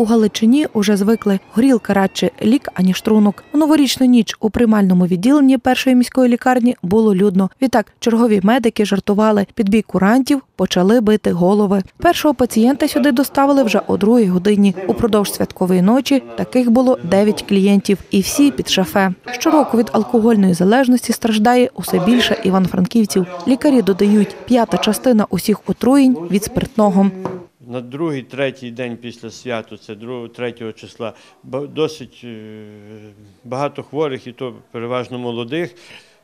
У Галичині уже звикли горілка радше лік, аніж трунок. У новорічну ніч у приймальному відділенні першої міської лікарні було людно. Відтак чергові медики жартували. Під бій курантів почали бити голови. Першого пацієнта сюди доставили вже о другій годині. Упродовж святкової ночі таких було 9 клієнтів, і всі під шафе. Щороку від алкогольної залежності страждає усе більше іван-франківців. Лікарі додають, п'ята частина усіх отруєнь від спиртного. На другий, третій день після святу, це 2, 3 числа, досить е, багато хворих, і то переважно молодих,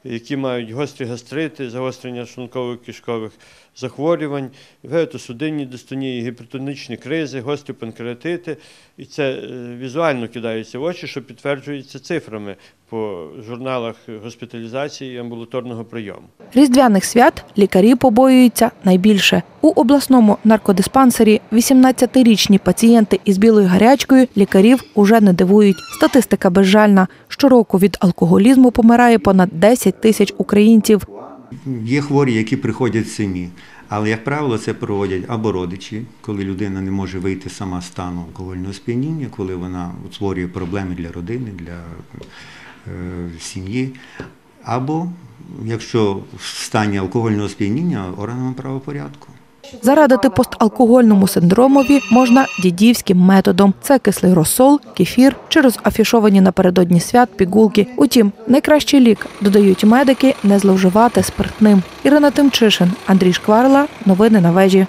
які мають гострі гастрити, загострення шлунково-кишкових захворювань, вегетосудинні дистонії, гіпертонічні кризи, гострі панкреатити. І це е, візуально кидається в очі, що підтверджується цифрами по журналах госпіталізації і амбулаторного прийому. Різдвяних свят лікарі побоюються найбільше. У обласному наркодиспансері 18-річні пацієнти із білою гарячкою лікарів уже не дивують. Статистика безжальна. Щороку від алкоголізму помирає понад 10 тисяч українців. Є хворі, які приходять самі, але, як правило, це проводять або родичі, коли людина не може вийти сама з стану алкогольного сп'яніння, коли вона створює проблеми для родини, для е, сім'ї, або якщо в стані алкогольного сп'яніння органами правопорядку. Зарадити посталкогольному синдромові можна дідівським методом. Це кислий розсол, кефір чи розафішовані напередодні свят пігулки. Утім, найкращий лік, додають медики, не зловживати спиртним. Ірина Тимчишин, Андрій Шкварла. Новини на вежі.